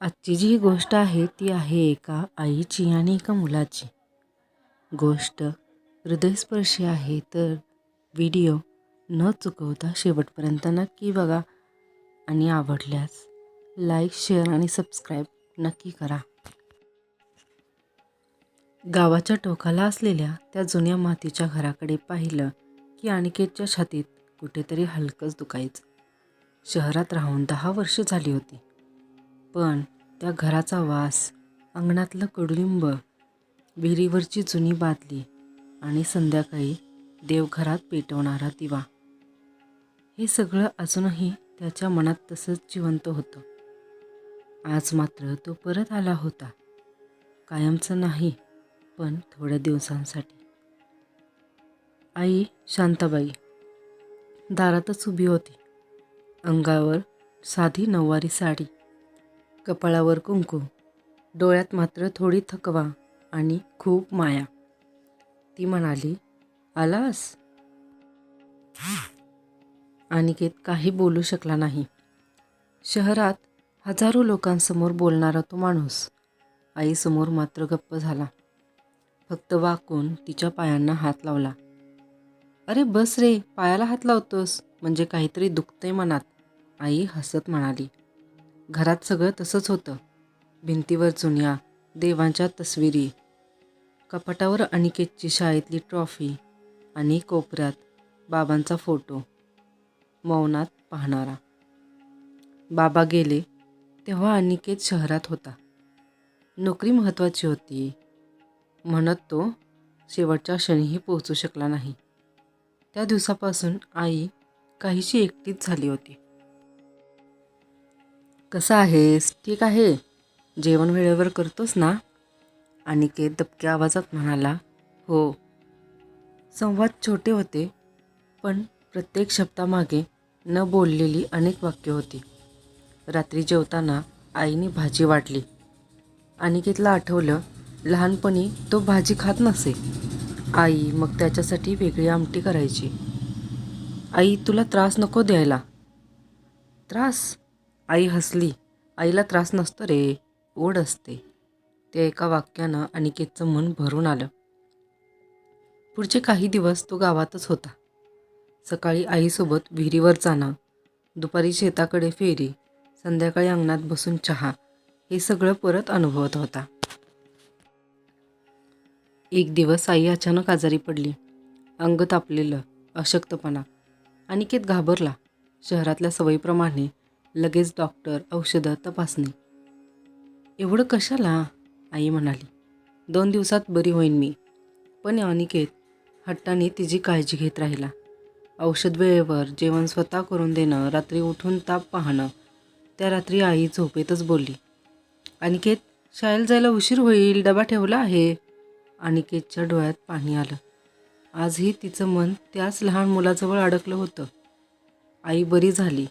आजची जी गोष्ट आहे ती आहे एका आईची आणि एका मुलाची. गोष्ट हृदयस्पर्शी आहे तर व्हिडिओ न चुकवता शेवटपर्यंत नक्की बघा आणि आवडल्यास लाईक शेअर आणि सबस्क्राईब नक्की करा. गावाच्या टोकाला असलेल्या त्या जुन्या मातीच्या घराकडे पाहिलं की अनिकेतच्या छातीत कुठेतरी हलकंच दुखायचं. शहरात राहून दहा वर्ष झाली होती. पण त्या घराचा वास अंगणातलं कडुलिंब विहिरीवरची जुनी बादली आणि संध्याकाळी देवघरात पेटवणारा दिवा. हे सगळं अजूनही त्याच्या मनात तसंच जिवंत होतं. आज मात्र तो परत आला होता. कायमचं नाही पण थोड्या दिवसांसाठी. आई शांताबाई दारातच उभी होती. अंगावर साधी नऊवारी साडी. कपाळावर कुंकू. डोळ्यात मात्र थोडी थकवा आणि खूप माया. ती म्हणाली आलास? अनिकेत काही बोलू शकला नाही. शहरात हजारो लोकांसमोर बोलणारा तो माणूस आईसमोर मात्र गप्प झाला. फक्त वाकून तिच्या पायांना हात लावला. अरे बस रे पायाला हात लावतोस म्हणजे काहीतरी दुखतंय मनात आई हसत म्हणाली. घरात सगळं तसंच होतं. भिंतीवर जुन्या देवांच्या तस्विरी कपाटावर अनिकेतची शाळेतली ट्रॉफी आणि कोपऱ्यात बाबांचा फोटो मौनात पाहणारा. बाबा गेले तेव्हा अनिकेत शहरात होता. नोकरी महत्त्वाची होती. म्हणत तो शेवटच्या क्षणीही पोहोचू शकला नाही. त्या दिवसापासून आई काहीशी एकटीच झाली होती. कसं आहेस? ठीक आहे. जेवण वेळेवर करतोस ना? अनिकेत दबक्या आवाजात म्हणाला हो. संवाद छोटे होते पण प्रत्येक शब्दामागे न बोललेली अनेक वाक्य होती. रात्री जेवताना आईने भाजी वाटली. अनिकेतला आठवलं लहानपणी तो भाजी खात नसे. आई मग त्याच्यासाठी वेगळी आमटी करायची. आई तुला त्रास नको द्यायला. त्रास? आई हसली. आईला त्रास नसतो रे ओढ असते. ते एका वाक्यानं अनिकेतचं मन भरून आलं. पुढचे काही दिवस तो गावातच होता. सकाळी आईसोबत विहिरीवर जाणं दुपारी शेताकडे फेरी संध्याकाळी अंगणात बसून चहा हे सगळं परत अनुभवत होता. एक दिवस आई अचानक आजारी पडली. अंग तापलेलं अशक्तपणा. अनिकेत घाबरला. शहरातल्या सवयीप्रमाणे लगेच डॉक्टर औषधं तपासणी. एवढं कशाला? आई म्हणाली. दोन दिवसात बरी होईन मी. पण अनिकेत हट्टाने तिची काळजी घेत राहिला. औषध वेळेवर जेवण स्वतः करून देणं रात्री उठून ताप पाहणं त्या रात्री आई झोपेतच बोलली. अनिकेत शाळेला जायला उशीर होईल डबा ठेवला आहे? अनिकेतच्या डोळ्यात पाणी आलं. आजही तिचं मन त्याच लहान मुलाजवळ अडकलं होतं. आई बरी झाली.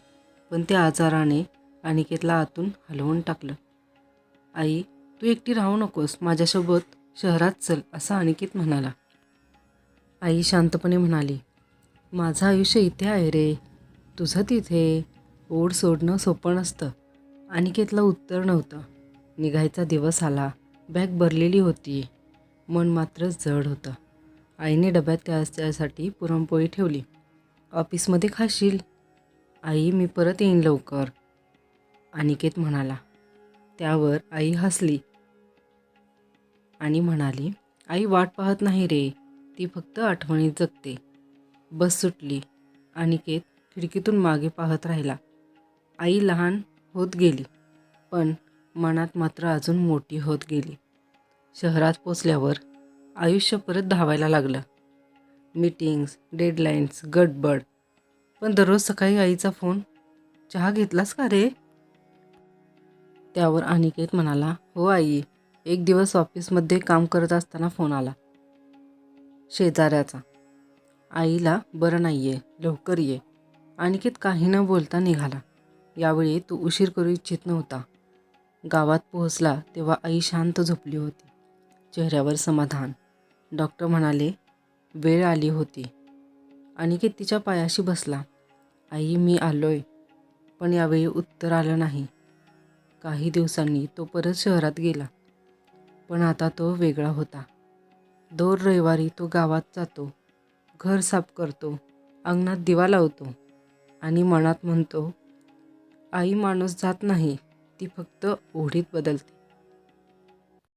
पण त्या आजाराने अनिकेतला आतून हलवून टाकलं. आई तू एकटी राहू नकोस माझ्यासोबत शहरात चल असा अनिकेत म्हणाला. आई शांतपणे म्हणाली माझं आयुष्य इथे आहे रे. तुझं तिथे ओढ सोडणं सोपं नसतं. अनिकेतला उत्तर नव्हतं. निघायचा दिवस आला. बॅग भरलेली होती. मन मात्र जड होतं. आईने डब्यात त्यासाठी पुरणपोळी ठेवली. ऑफिसमध्ये खाशील? आई मी परत येईन लवकर. अनिकेत म्हणाला. त्यावर आई हसली. आणि म्हणाली आई वाट पाहत नाही रे. ती फक्त आठवणीत जगते. बस सुटली. अनिकेत खिडकीतून मागे पाहत राहिला. आई लहान होत गेली पण मनात मात्र अजून मोठी होत गेली. शहरात पोचल्यावर आयुष्य परत धावायला लागलं. मीटिंग्स डेडलाईन्स गडबड पण दररोज सकाळी आईचा फोन चहा घेतलास का रे? त्यावर अनिकेत म्हणाला हो आई एक दिवस ऑफिसमध्ये काम करत असताना फोन आला. शेजाऱ्याचा. आईला बरं नाही आहे लवकर ये. अनिकेत काही न बोलता निघाला. यावेळी तो उशीर करू इच्छित नव्हता. गावात पोहोचला तेव्हा आई शांत झोपली होती. चेहऱ्यावर समाधान. डॉक्टर म्हणाले वेळ आली होती. अनिकेत तिच्या पायाशी बसला. आई मी आलोय पण यावेळी उत्तर आलं नाही. काही दिवसांनी तो परत शहरात गेला पण आता तो वेगळा होता. दर रविवारी तो गावात जातो घर साफ करतो अंगणात दिवा लावतो आणि मनात म्हणतो आई माणूस जात नाही ती फक्त ओढीत बदलते.